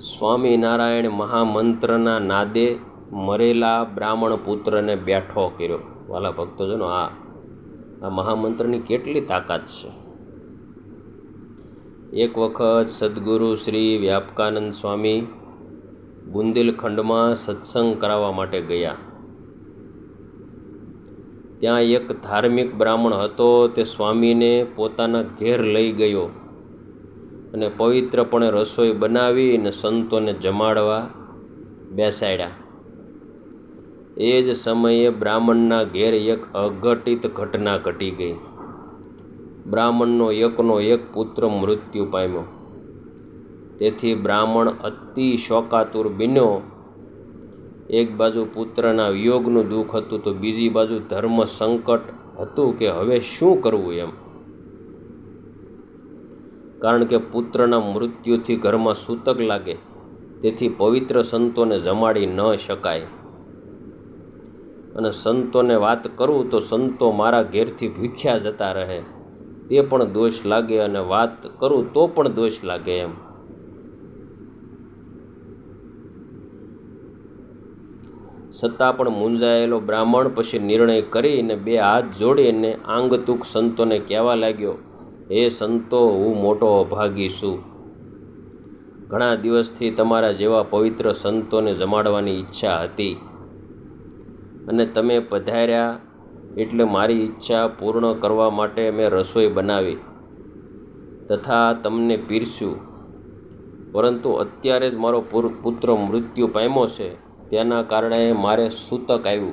સ્વામિનારાયણ મહામંત્રના નાદે મરેલા બ્રાહ્મણ પુત્રને બેઠો કર્યો. વાલા ભક્તોજનો, આ આ મહામંત્રની કેટલી તાકાત છે. એક વખત સદગુરુ શ્રી વ્યાપકાનંદ સ્વામી બુંદેલખંડમાં સત્સંગ કરાવવા માટે ગયા. ત્યાં એક ધાર્મિક બ્રાહ્મણ હતો, તે સ્વામીને પોતાના ઘેર લઈ ગયો. અને પવિત્રપણે રસોઈ બનાવી અને સંતોને જમાડવા બેસાડ્યા. એ જ સમયે બ્રાહ્મણના ઘેર એક અઘટિત ઘટના ઘટી ગઈ. બ્રાહ્મણનો એકનો એક પુત્ર મૃત્યુ પામ્યો. તેથી બ્રાહ્મણ અતિ શોકાતુર બન્યો. એક બાજુ પુત્રના વિયોગનું દુઃખ હતું તો બીજી બાજુ ધર્મ સંકટ હતું કે હવે શું કરવું એમ? કારણ કે પુત્રના મૃત્યુથી ઘરમાં સૂતક લાગે, તેથી પવિત્ર સંતોને જમાડી ન શકાય. અને સંતોને વાત કરું તો સંતો મારા ઘેરથી ભૂખ્યા જતા રહે. તે પણ દોષ લાગે અને વાત કરું તો પણ દોષ લાગે એમ. છતાં પણ મૂંઝાયેલો બ્રાહ્મણ પછી નિર્ણય કરીને બે હાથ જોડીને આંગતુક સંતોને કહેવા લાગ્યો હે સંતો, હું મોટો અભાગી છું. ઘણા દિવસથી તમારા જેવા પવિત્ર સંતોને જમાડવાની ઈચ્છા હતી. અને તમે પધાર્યા એટલે મારી ઈચ્છા પૂર્ણ કરવા માટે મેં રસોઈ બનાવી. તથા તમને પીરસ્યું. પરંતુ અત્યારે જ મારો પુત્ર મૃત્યુ પામ્યો છે. તેના કારણે મારે સૂતક આવ્યું.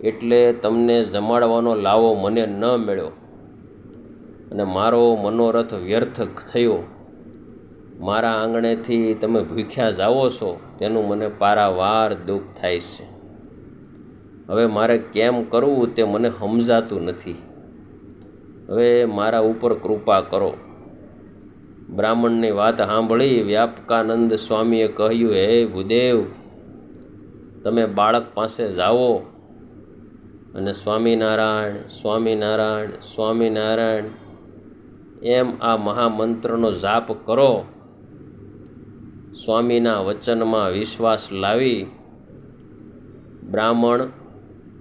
એટલે તમને જમાડવાનો લાવો મને ન મળ્યો. અને મારો મનોરથ વ્યર્થ થયો. મારા આંગણેથી તમે ભૂખ્યા જાઓ છો, તેનું મને પારાવાર દુઃખ થાય છે. હવે મારે કેમ કરવું તે મને સમજાતું નથી. હવે મારા ઉપર કૃપા કરો. બ્રાહ્મણની વાત સાંભળી વ્યાપકાનંદ સ્વામીએ કહ્યું, હે ભૂદેવ, તમે બાળક પાસે જાઓ. અને સ્વામિનારાયણ સ્વામિનારાયણ સ્વામિનારાયણ એમ આ મહામંત્રનો જાપ કરો. સ્વામીના વચનમાં વિશ્વાસ લાવી બ્રાહ્મણ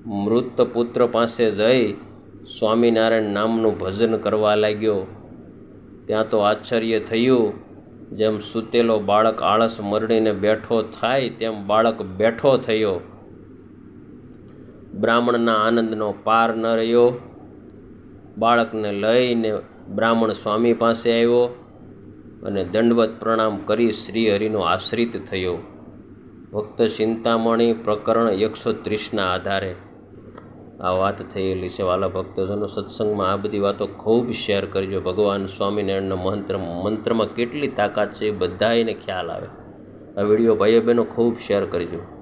મૃત પુત્ર પાસે જઈ સ્વામિનારાયણ નામનું ભજન કરવા લાગ્યો. ત્યાં તો આશ્ચર્ય થયું, જેમ સૂતેલો બાળક આળસ મરડીને બેઠો થાય તેમ બાળક બેઠો થયો. બ્રાહ્મણના આનંદનો પાર ન રહ્યો. બાળકને લઈને બ્રાહ્મણ સ્વામી પાસે આવ્યો અને દંડવત પ્રણામ કરી શ્રી હરિનો આશ્રિત થયો. ભક્ત ચિંતામણી પ્રકરણ એકસો ત્રીસના આધારે. આ વાત થયેલી છે. વાલા ભક્તજનો સત્સંગમાં આ બધી વાતો ખૂબ શેર કરજો. ભગવાન સ્વામિનારાયણના મંત્ર, મંત્રમાં કેટલી તાકાત છે એ બધાને ખ્યાલ આવે. આ વીડિયો ભાઈઓ બહેનો ખૂબ શેર કરજો.